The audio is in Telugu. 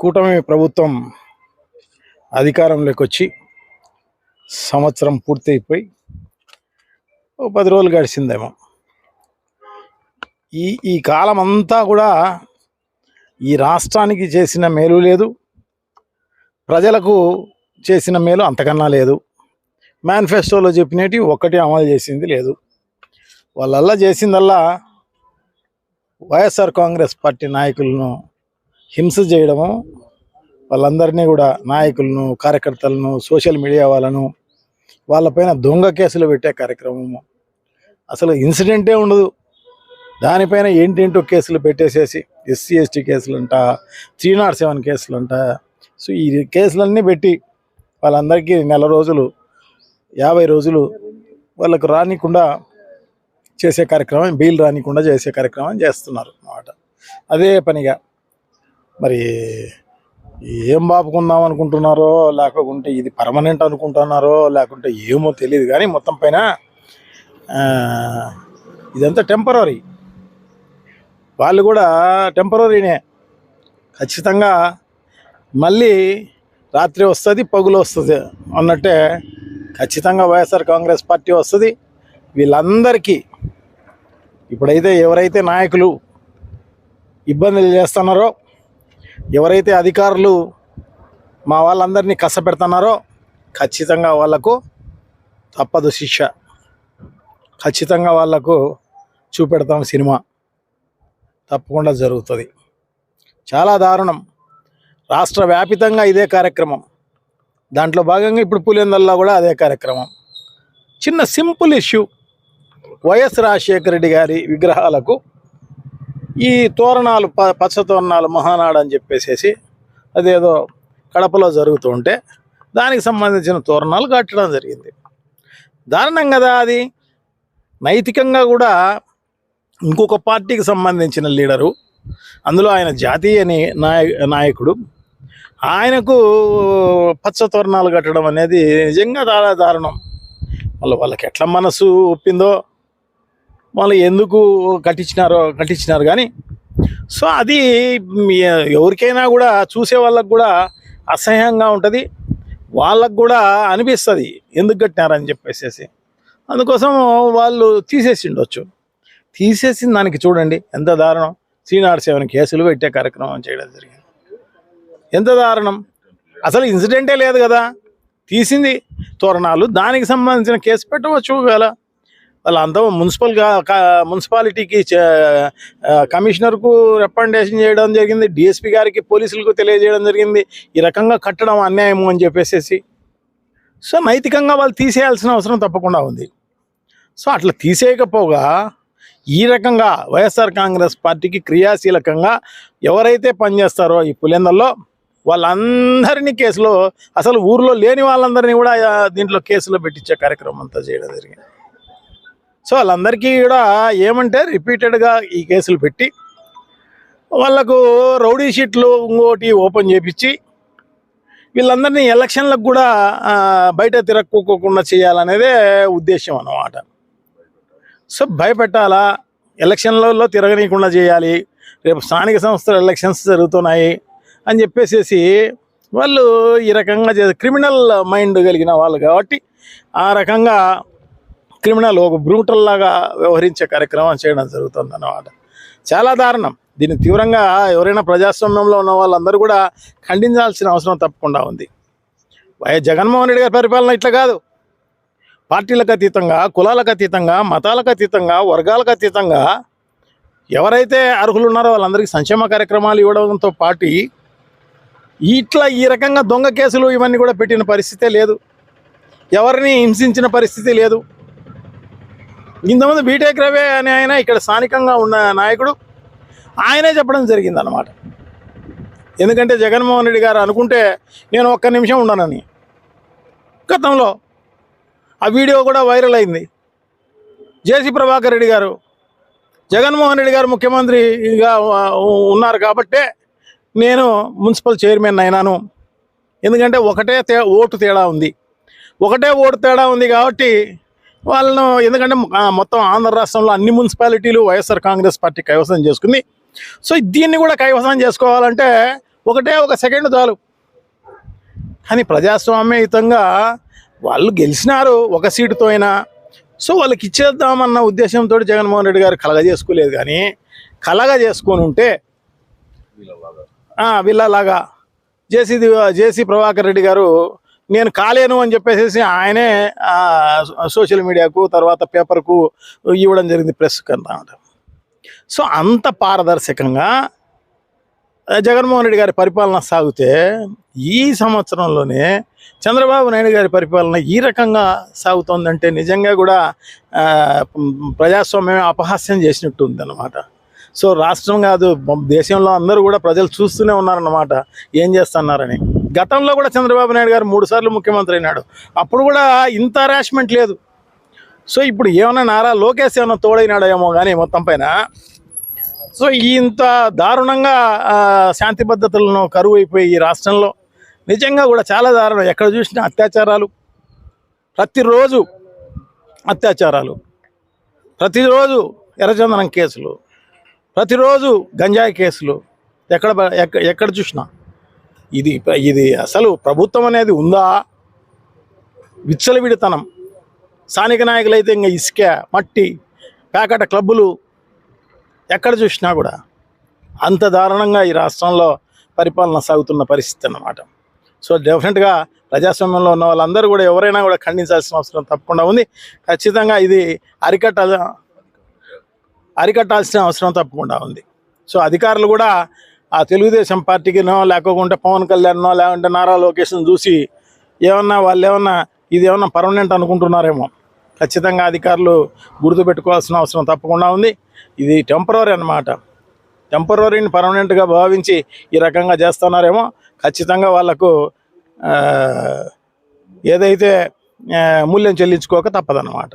కూటమి ప్రభుత్వం అధికారంలోకి వచ్చి సంవత్సరం పూర్తయిపోయి ఓ పది రోజులు గడిచిందేమో. ఈ ఈ కాలం అంతా కూడా ఈ రాష్ట్రానికి చేసిన మేలు లేదు. ప్రజలకు చేసిన మేలు అంతకన్నా లేదు. మేనిఫెస్టోలో చెప్పినవి ఒక్కటి అమలు చేసింది లేదు. వాళ్ళల్లా చేసిందల్లా వైఎస్ఆర్ కాంగ్రెస్ పార్టీ నాయకులను హింస చేయడము వాళ్ళందరినీ కూడా నాయకులను కార్యకర్తలను సోషల్ మీడియా వాళ్ళను వాళ్ళపైన దొంగ కేసులు పెట్టే కార్యక్రమము. అసలు ఇన్సిడెంటే ఉండదు. దానిపైన ఏంటేంటో కేసులు పెట్టేసేసి ఎస్సీ ఎస్టీ కేసులు అంట త్రీ నాట్ సెవెన్ కేసులు అంట సో ఈ కేసులన్నీ పెట్టి వాళ్ళందరికీ నెల రోజులు యాభై రోజులు వాళ్ళకు రానికుండా చేసే కార్యక్రమం బీల్ రానికుండా చేసే కార్యక్రమం చేస్తున్నారు అన్నమాట. అదే పనిగా మరి ఏం బాపుకుందాం అనుకుంటున్నారో లేకుంటే ఇది పర్మనెంట్ అనుకుంటున్నారో లేకుంటే ఏమో తెలియదు కానీ మొత్తం పైన ఇదంతా టెంపరీ వాళ్ళు కూడా టెంపరీనే ఖచ్చితంగా మళ్ళీ రాత్రి వస్తుంది పగులు వస్తుంది అన్నట్టే ఖచ్చితంగా వైఎస్ఆర్ కాంగ్రెస్ పార్టీ వస్తుంది. వీళ్ళందరికీ ఇప్పుడైతే ఎవరైతే నాయకులు ఇబ్బందులు చేస్తున్నారో ఎవరైతే అధికారులు మా వాళ్ళందరినీ కష్టపెడుతున్నారో ఖచ్చితంగా వాళ్ళకు తప్పదు శిక్ష. ఖచ్చితంగా వాళ్ళకు చూపెడతాం సినిమా. తప్పకుండా జరుగుతుంది. చాలా దారుణం. రాష్ట్ర వ్యాపితంగా ఇదే కార్యక్రమం. దాంట్లో భాగంగా ఇప్పుడు పులిందల్లో కూడా అదే కార్యక్రమం. చిన్న simple issue. YS Rajasekhara Reddy garu విగ్రహాలకు ఈ తోరణాలు ప పచ్చ తోరణాలు మహానాడు అని చెప్పేసేసి అదేదో కడపలో జరుగుతూ ఉంటే దానికి సంబంధించిన తోరణాలు కట్టడం జరిగింది. దారుణం కదా అది. నైతికంగా కూడా ఇంకొక పార్టీకి సంబంధించిన లీడరు అందులో ఆయన జాతీయ నాయ నాయకుడు. ఆయనకు పచ్చ తోరణాలు కట్టడం అనేది నిజంగా చాలా దారుణం. మళ్ళీ వాళ్ళకి ఎట్లా మనసు ఒప్పిందో వాళ్ళు ఎందుకు కట్టించినారో కట్టించినారు కానీ సో అది ఎవరికైనా కూడా చూసే వాళ్ళకు కూడా అసహ్యంగా ఉంటుంది. వాళ్ళకు కూడా అనిపిస్తుంది ఎందుకు కట్టినారని చెప్పేసేసి. అందుకోసం వాళ్ళు తీసేసి ఉండొచ్చు తీసేసిన దానికి చూడండి ఎంత దారుణం. త్రీ సెవెన్ కేసులు పెట్టే కార్యక్రమం చేయడం జరిగింది. ఎంత దారుణం. అసలు ఇన్సిడెంటే లేదు కదా. తీసింది తోరణాలు. దానికి సంబంధించిన కేసు పెట్టవచ్చు కదా వాళ్ళంతా మున్సిపల్ మున్సిపాలిటీకి చే- కమిషనర్కు రికమెండేషన్ చేయడం జరిగింది డిఎస్పి గారికి పోలీసులకు తెలియజేయడం జరిగింది. ఈ రకంగా కట్టడం అన్యాయము అని చెప్పేసేసి. సో నైతికంగా వాళ్ళు తీసేయాల్సిన అవసరం తప్పకుండా ఉంది. సో అట్లా తీసేయకపోగా ఈ రకంగా వైఎస్ఆర్ కాంగ్రెస్ పార్టీకి క్రియాశీలకంగా ఎవరైతే పనిచేస్తారో ఈ పులిందల్లో వాళ్ళందరినీ కేసులో అసలు ఊర్లో లేని వాళ్ళందరినీ కూడా దీంట్లో కేసులో పెట్టించే కార్యక్రమం అంతా చేయడం జరిగింది. సో వాళ్ళందరికీ కూడా ఏమంటే రిపీటెడ్గా ఈ కేసులు పెట్టి వాళ్ళకు రౌడీ షీట్లు ఇంకోటి ఓపెన్ చేపించి వీళ్ళందరినీ ఎలక్షన్లకు కూడా బయట తిరక్కోకుండా చేయాలనేదే ఉద్దేశం అన్నమాట. సో భయపెట్టాలా? ఎలక్షన్లలో తిరగనీయకుండా చేయాలి. రేపు స్థానిక సంస్థల ఎలక్షన్స్ జరుగుతున్నాయి అని చెప్పేసేసి వాళ్ళు ఈ రకంగా క్రిమినల్ మైండ్ కలిగిన వాళ్ళు కాబట్టి ఆ రకంగా క్రిమినల్ ఒక బ్రూటల్ లాగా వ్యవహరించే కార్యక్రమం చేయడం జరుగుతుంది అన్నమాట చాలా దారుణం. దీన్ని తీవ్రంగా ఎవరైనా ప్రజాస్వామ్యంలో ఉన్న వాళ్ళందరూ కూడా ఖండించాల్సిన అవసరం తప్పకుండా ఉంది. వైఎస్ జగన్మోహన్ రెడ్డి గారి పరిపాలన ఇట్లా కాదు. పార్టీలకు అతీతంగా కులాలకు అతీతంగా మతాలకు అతీతంగా వర్గాలకు అతీతంగా ఎవరైతే అర్హులు ఉన్నారో వాళ్ళందరికీ సంక్షేమ కార్యక్రమాలు ఇవ్వడంతో పాటు ఇట్లా ఈ రకంగా దొంగ కేసులు ఇవన్నీ కూడా పెట్టిన పరిస్థితే లేదు. ఎవరిని హింసించిన పరిస్థితి లేదు. ఇంతమంది బీటెక్ రవే అనే ఆయన ఇక్కడ స్థానికంగా ఉన్న నాయకుడు ఆయనే చెప్పడం జరిగింది అన్నమాట ఎందుకంటే జగన్మోహన్ రెడ్డి గారు అనుకుంటే నేను ఒక్క నిమిషం ఉండనని. గతంలో ఆ వీడియో కూడా వైరల్ అయింది. జేసీ ప్రభాకర్ రెడ్డి గారు జగన్మోహన్ రెడ్డి గారు ముఖ్యమంత్రిగా ఉన్నారు కాబట్టే నేను మున్సిపల్ చైర్మన్ అయినాను. ఎందుకంటే ఒకటే తే ఓటు తేడా ఉంది. ఒకటే ఓటు తేడా ఉంది కాబట్టి వాళ్ళను ఎందుకంటే మొత్తం ఆంధ్ర రాష్ట్రంలో అన్ని మున్సిపాలిటీలు వైఎస్ఆర్ కాంగ్రెస్ పార్టీ కైవసం చేసుకుంది. సో దీన్ని కూడా కైవసం చేసుకోవాలంటే ఒకటే ఒక సెకండ్ చాలు. కానీ ప్రజాస్వామ్యయుతంగా వాళ్ళు గెలిచినారు ఒక సీటుతో అయినా. సో వాళ్ళకి ఇచ్చేద్దామన్న ఉద్దేశంతో జగన్మోహన్ రెడ్డి గారు కలగజేసుకోలేదు కానీ కలగ చేసుకొని ఉంటే ఆ, వీళ్ళలాగా జేసీ జేసీ ప్రభాకర్ రెడ్డి గారు నేను కాలేను అని చెప్పేసి ఆయనే సోషల్ మీడియాకు తర్వాత పేపర్కు ఇవ్వడం జరిగింది ప్రెస్ అన్నమాట సో అంత పారదర్శకంగా జగన్మోహన్ రెడ్డి గారి పరిపాలన సాగితే ఈ సంవత్సరంలోనే చంద్రబాబు నాయుడు గారి పరిపాలన ఈ రకంగా సాగుతోందంటే నిజంగా కూడా ప్రజాస్వామ్యం అపహాస్యం చేసినట్టు ఉందన్నమాట. సో రాష్ట్రం కాదు దేశంలో అందరూ కూడా ప్రజలు చూస్తూనే ఉన్నారన్నమాట. ఏం చేస్తున్నారని. గతంలో కూడా చంద్రబాబు నాయుడు గారు మూడు సార్లు ముఖ్యమంత్రి అయినాడు. అప్పుడు కూడా ఇంత హరాస్మెంట్ లేదు. సో ఇప్పుడు ఏమైనా నారా లోకేష్ ఏమైనా తోడైనాడేమో కానీ మొత్తం పైన. సో ఇంత దారుణంగా శాంతి భద్రతలను కరువు అయిపోయి ఈ రాష్ట్రంలో. నిజంగా కూడా చాలా దారుణం. ఎక్కడ చూసినా అత్యాచారాలు. ప్రతిరోజు అత్యాచారాలు. ప్రతిరోజు ఎర్రచందనం కేసులు. ప్రతిరోజు గంజాయి కేసులు. ఎక్కడ ఎక్కడ చూసినా. ఇది ఇది అసలు ప్రభుత్వం అనేది ఉందా? విచ్చలవిడితనం. స్థానిక నాయకులు అయితే ఇంకా ఇసుక మట్టి ప్యాకెట్ క్లబ్బులు ఎక్కడ చూసినా కూడా అంత దారుణంగా ఈ రాష్ట్రంలో పరిపాలన సాగుతున్న పరిస్థితి అన్నమాట. సో డెఫినెట్గా ప్రజాస్వామ్యంలో ఉన్న వాళ్ళందరూ కూడా ఎవరైనా కూడా ఖండించాల్సిన అవసరం తప్పకుండా ఉంది. ఖచ్చితంగా ఇది అరికట్ట అరికట్టాల్సిన అవసరం తప్పకుండా ఉంది. సో అధికారులు కూడా ఆ తెలుగుదేశం పార్టీకినో లేకపోతే పవన్ కళ్యాణ్నో లేకుంటే నారా లోకేష్ను చూసి ఏమన్నా వాళ్ళు ఏమన్నా ఇది ఏమన్నా పర్మనెంట్ అనుకుంటున్నారేమో. ఖచ్చితంగా అధికారులు గుర్తుపెట్టుకోవాల్సిన అవసరం తప్పకుండా ఉంది. ఇది టెంపరీ అన్నమాట. టెంపరీని పర్మనెంట్గా భావించి ఈ రకంగా చేస్తున్నారేమో. ఖచ్చితంగా వాళ్ళకు ఏదైతే మూల్యం చెల్లించుకోక తప్పదన్నమాట.